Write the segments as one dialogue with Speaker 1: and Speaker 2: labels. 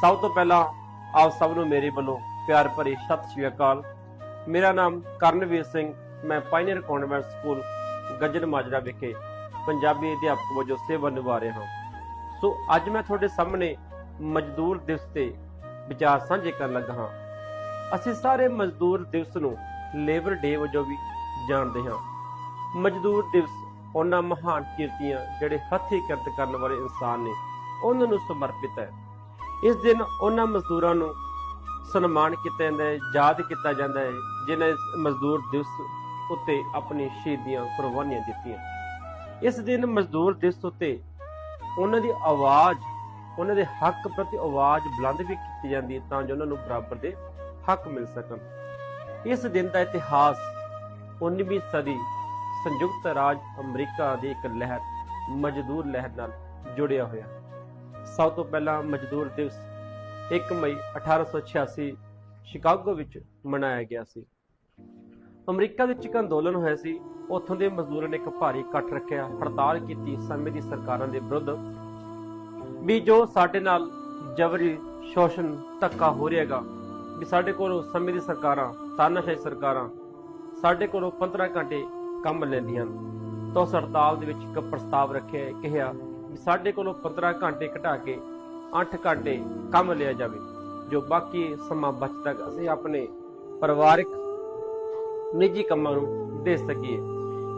Speaker 1: ਸਭ ਤੋਂ ਪਹਿਲਾਂ ਆਪ ਸਭ ਨੂੰ ਮੇਰੇ ਵੱਲੋਂ ਪਿਆਰ ਭਰੀ ਸਤਿ ਸ਼੍ਰੀ ਅਕਾਲ। ਮੇਰਾ ਨਾਮ ਕਰਨਵੀਰ ਸਿੰਘ, ਮੈਂ pioneer convent school Gajjan Majra ਵਿਖੇ ਪੰਜਾਬੀ ਅਧਿਆਪਕ ਵਜੋਂ ਸੇਵਾ ਨਿਭਾ ਰਿਹਾ ਹਾਂ। ਸੋ ਅੱਜ ਮੈਂ ਤੁਹਾਡੇ ਸਾਹਮਣੇ ਮਜ਼ਦੂਰ ਦਿਵਸ ਤੇ ਵਿਚਾਰ ਸਾਂਝੇ ਕਰਨ ਲੱਗਾ ਹਾਂ। ਅਸੀਂ ਸਾਰੇ ਮਜ਼ਦੂਰ ਦਿਵਸ ਨੂੰ ਲੇਬਰ ਡੇ ਵਜੋਂ ਵੀ ਜਾਣਦੇ ਹਾਂ। ਮਜ਼ਦੂਰ ਦਿਵਸ ਉਹਨਾਂ ਮਹਾਨ ਕਿਰਤੀਆਂ ਜਿਹੜੇ ਹੱਥੀਂ ਕਿਰਤ ਕਰਨ ਵਾਲੇ ਇਨਸਾਨ ਨੇ, ਉਹਨਾਂ ਨੂੰ ਸਮਰਪਿਤ ਹੈ। ਇਸ ਦਿਨ ਉਹਨਾਂ ਮਜ਼ਦੂਰਾਂ ਨੂੰ ਸਨਮਾਨ ਕੀਤਾ ਜਾਂਦਾ ਹੈ, ਯਾਦ ਕੀਤਾ ਜਾਂਦਾ ਹੈ, ਜਿਨ੍ਹਾਂ ਮਜ਼ਦੂਰ ਦਿਵਸ ਉੱਤੇ ਆਪਣੀ ਸ਼ਹੀਦੀਆਂ ਕੁਰਬਾਨੀਆਂ ਦਿੱਤੀਆਂ। ਇਸ ਦਿਨ ਮਜ਼ਦੂਰ ਦਿਵਸ ਉੱਤੇ ਉਹਨਾਂ ਦੀ ਆਵਾਜ਼, ਉਹਨਾਂ ਦੇ ਹੱਕ ਪ੍ਰਤੀ ਆਵਾਜ਼ ਬੁਲੰਦ ਵੀ ਕੀਤੀ ਜਾਂਦੀ ਹੈ ਤਾਂ ਜੋ ਉਹਨਾਂ ਨੂੰ ਬਰਾਬਰ ਦੇ ਹੱਕ ਮਿਲ ਸਕਣ। ਇਸ ਦਿਨ ਦਾ ਇਤਿਹਾਸ 19ਵੀਂ ਸਦੀ ਸੰਯੁਕਤ ਰਾਜ ਅਮਰੀਕਾ ਦੀ ਇੱਕ ਲਹਿਰ, ਮਜ਼ਦੂਰ ਲਹਿਰ ਨਾਲ ਜੁੜਿਆ ਹੋਇਆ। ਸਭ ਤੋਂ ਪਹਿਲਾਂ ਮਜ਼ਦੂਰ ਦਿਵਸ 1 ਮਈ 1886 ਸ਼ਿਕਾਗੋ ਵਿੱਚ ਮਨਾਇਆ ਗਿਆ ਸੀ। ਅਮਰੀਕਾ ਵਿੱਚ ਇੱਕ ਅੰਦੋਲਨ ਹੋਇਆ ਸੀ। ਉੱਥੋਂ ਦੇ ਮਜ਼ਦੂਰਾਂ ਨੇ ਇੱਕ ਭਾਰੀ ਇਕੱਠ ਰੱਖਿਆ, ਹੜਤਾਲ ਕੀਤੀ, ਸਮੇਂ ਦੀ ਸਰਕਾਰਾਂ ਦੇ ਵਿਰੁੱਧ। ਵੀ ਜੋ ਸਾਡੇ ਨਾਲ ਜਬਰੀ ਸ਼ੋਸ਼ਣ ਧੱਕਾ ਹੋ ਰਿਹਾਗਾ ਵੀ ਸਾਡੇ ਕੋਲੋਂ ਸਮੇਂ ਦੀ ਸਰਕਾਰਾਂ, ਤਾਨਾਸ਼ਾਹੀ ਸਰਕਾਰਾਂ ਸਾਡੇ ਕੋਲੋਂ 15 ਘੰਟੇ ਕੰਮ ਲੈਂਦੀਆਂ ਹਨ। ਤਾਂ ਉਸ ਹੜਤਾਲ ਦੇ ਵਿੱਚ ਇੱਕ ਪ੍ਰਸਤਾਵ ਰੱਖਿਆ, ਕਿਹਾ ਵੀ ਸਾਡੇ ਕੋਲੋਂ 15 ਘੰਟੇ ਘਟਾ ਕੇ 8 ਘੰਟੇ ਕੰਮ ਲਿਆ ਜਾਵੇ ਜੋ ਬਾਕੀ ਸਮਾਂ ਬਚਦਾ ਗਾ, ਅਸੀਂ ਆਪਣੇ ਪਰਿਵਾਰਿਕ ਨਿੱਜੀ ਕੰਮਾਂ ਨੂੰ ਦੇ ਸਕੀਏ।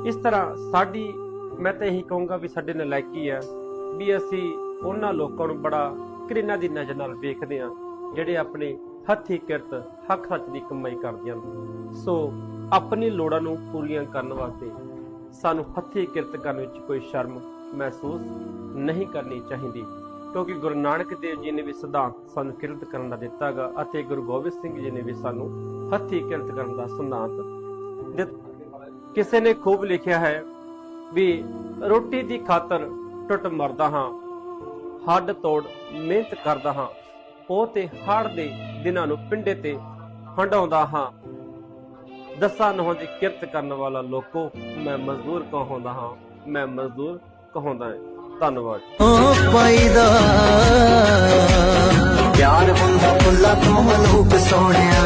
Speaker 1: ਇਸ ਤਰ੍ਹਾਂ ਸਾਡੀ ਮੈਂ ਤਾਂ ਇਹੀ ਕਹੂੰਗਾ ਵੀ ਸਾਡੇ ਨਲਾਇਕੀ ਹੈ ਵੀ ਅਸੀਂ ਉਹਨਾਂ ਲੋਕਾਂ ਨੂੰ ਬੜਾ ਘ੍ਰਿਣਾ ਦੀ ਨਜ਼ਰ ਨਾਲ ਵੇਖਦੇ ਹਾਂ ਜਿਹੜੇ ਆਪਣੇ ਹੱਥੀ ਕਿਰਤ ਹੱਕ ਹੱਥ ਦੀ ਕਮਾਈ ਕਰਦੇ ਹਨ। ਸੋ ਆਪਣੀ ਲੋੜਾਂ ਨੂੰ ਪੂਰੀਆਂ ਕਰਨ ਵਾਸਤੇ ਸਾਨੂੰ ਹੱਥੀ ਕਿਰਤ ਕਰਨ ਵਿੱਚ ਕੋਈ ਸ਼ਰਮ ਮਹਿਸੂਸ ਨਹੀਂ ਕਰਨੀ ਚਾਹੀਦੀ, ਕਿਉਂਕਿ ਗੁਰੂ ਨਾਨਕ ਦੇਵ ਜੀ ਨੇ ਵੀ ਸਿਧਾਂਤ ਸਾਨੂੰ ਕਿਰਤ ਕਰਨ ਦਾ ਦਿੱਤਾਗਾ ਅਤੇ ਗੁਰੂ ਗੋਬਿੰਦ ਸਿੰਘ ਜੀ ਨੇ ਵੀ ਸਾਨੂੰ ਹੱਥੀ ਕਿਰਤ ਕਰਨ ਦਾ ਸਿਧਾਂਤ ਦਿੱਤਾ, ਕਿਸੇ ਨੇ ਖੂਬ ਲਿਖਿਆ ਹੈ ਵੀ ਰੋਟੀ ਦੀ ਖਾਤਰ ਟੁੱਟ ਮਰਦਾ ਹਾਂ, ਹੱਡ ਤੋੜ ਮਿਹਨਤ ਕਰਦਾ ਹਾਂ ਉਹ ਤੇ ਹੜ ਦੇ ਦਿਨਾਂ ਨੂੰ ਪਿੰਡੇ ਤੇ ਹੰਡਾਉਂਦਾ ਹਾਂ, ਦਸਾਂ ਨਹੁੰ ਦੀ ਕਿਰਤ ਕਰਨ ਵਾਲਾ ਲੋਕੋ ਮੈਂ ਮਜ਼ਦੂਰ ਕਹਾਉਂਦਾ ਹਾਂ? ਮੈਂ ਮਜ਼ਦੂਰ ਕਹਾਉਂਦਾ ਹਾਂ। ਧੰਨਵਾਦ।
Speaker 2: ਓ ਪਾਈਦਾ। ਪਿਆਰ ਹੁੰਦਾ ਫੁੱਲਾਂ ਤੋਂ ਮਲੂਕ ਸੋਹਣਿਆ।